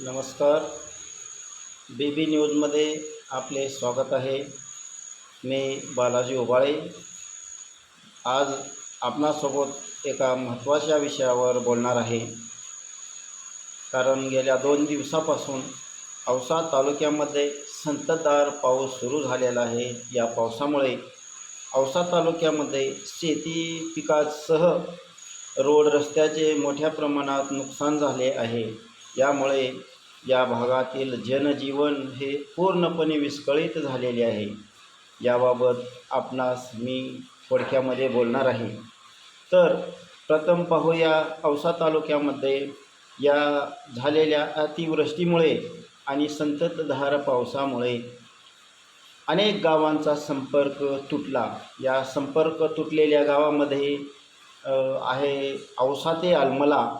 नमस्कार. बी बी न्यूजमध्ये आपले स्वागत आहे. मी बालाजी ओबाळे. आज आपणासोबत एका महत्त्वाच्या विषयावर बोलणार आहे. कारण गेल्या दोन दिवसापासून औसा तालुक्यामध्ये संततधार पाऊस सुरू झालेला आहे. या पावसामुळे औसा तालुक्यामध्ये शेती पिकासह रोड रस्त्याचे मोठ्या प्रमाणात नुकसान झाले आहे. यामुळे या भागातील जनजीवन हे पूर्णपणे विस्कळीत झालेले आहे. याबाबत आपणास मी थोडक्यामध्ये बोलणार आहे. तर प्रथम पाहूया औसा तालुक्यामध्ये या झालेल्या अतिवृष्टीमुळे आणि संततधार पावसामुळे अनेक गावांचा संपर्क तुटला. या संपर्क तुटलेल्या गावामध्ये आहे औसा ते आलमला.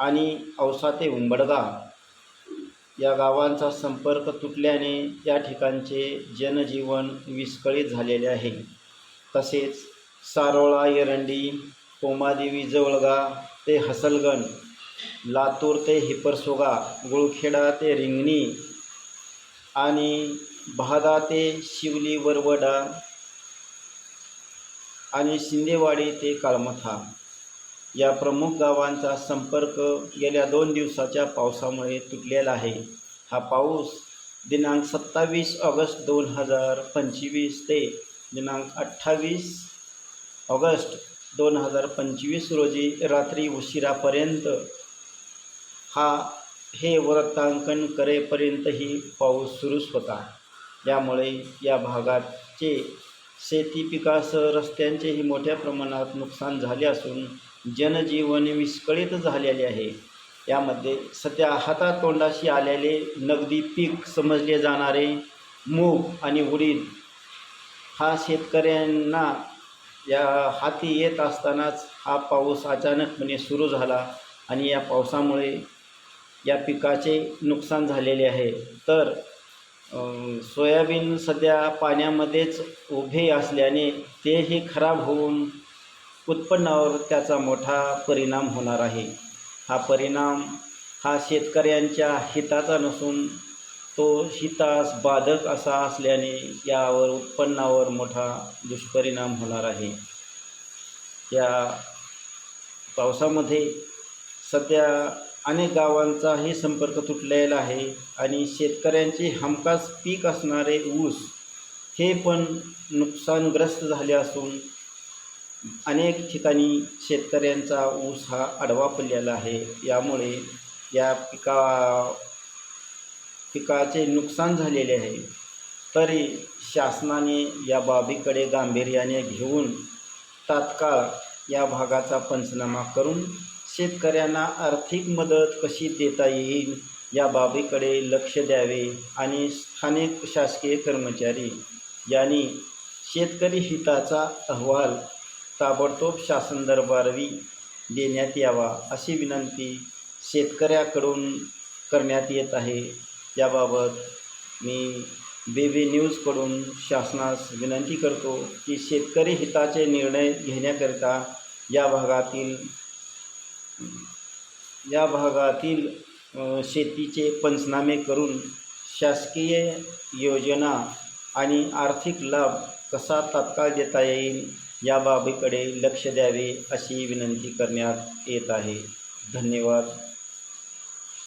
आणि औसा ते उंबडगा. या गावांचा संपर्क तुटल्याने या ठिकाणचे जनजीवन विस्कळीत झालेले आहे. तसेच सारोळा एरंडी कोमादेवी जवळगा ते हसलगण लातूर ते हिपरसोगा गुळखेडा ते रिंगणी आणि बहादा ते शिवली वरवडा आणि शिंदेवाडी ते काळमथा. या प्रमुख गावांचा संपर्क गेल्या दोन दिवसाच्या पावसामुळे तुटलेला आहे. हा पाऊस दिनांक सत्तावीस ऑगस्ट दोन हजार पंचवीस ते दिनांक अठ्ठावीस ऑगस्ट दोन हजार पंचवीस रोजी रात्री उशिरापर्यंत हा हे वृत्तांकन करेपर्यंतही पाऊस सुरूच होता. यामुळे या भागाचे शेती पिकासह रस्त्यांचेही मोठ्या प्रमाणात नुकसान झाले असून जनजीवन विस्कळीत झालेले आहे. यामध्ये सध्या हातातोंडाशी आलेले नगदी पीक समजले जाणारे मूग आणि उडीद हा शेतकऱ्यांना या हाती येत असतानाच हा पाऊस अचानकपणे सुरू झाला आणि या पावसामुळे या पिकाचे नुकसान झालेले आहे. तर सोयाबीन सध्या पाण्यामध्येच उभे असल्याने तेही खराब होऊन उत्पन्नावर त्याचा मोठा परिणाम होणार आहे. हा परिणाम हा शेतकऱ्यांच्या हिताचा नसून तो हितास बाधक असा असल्याने यावर उत्पन्नावर मोठा दुष्परिणाम होणार आहे. या पावसामध्ये सध्या अनेक गावांचाही संपर्क तुटलेला आहे आणि शेतकऱ्यांचे हमखास पीक असणारे ऊस हे पण नुकसानग्रस्त झाले असून अनेक ठिकाणी शेतकऱ्यांचा ऊस हा आडवा पडलेला आहे. यामुळे या पिका पिकाचे नुकसान झालेले आहे. तरी शासनाने या बाबीकडे गांभीर्याने घेऊन तात्काळ या भागाचा पंचनामा करून शेतकऱ्यांना आर्थिक मदत कशी देता येईल या बाबीकडे लक्ष द्यावे आणि स्थानिक शासकीय कर्मचारी यांनी शेतकरी हिताचा अहवाल ताबडतोब शासन दरबारवी देण्यात यावा अशी विनंती शेतकऱ्याकडून करण्यात येत आहे. याबाबत मी बेबी न्यूजकडून शासनास विनंती करतो की शेतकरी हिताचे निर्णय घेण्याकरिता या भागातील या भागातील शेतीचे पंचनामे करून शासकीय योजना आणि आर्थिक लाभ कसा तात्काळ देता येईल या बाबीकडे लक्ष द्यावे अशी विनंती करण्यात येत आहे. धन्यवाद.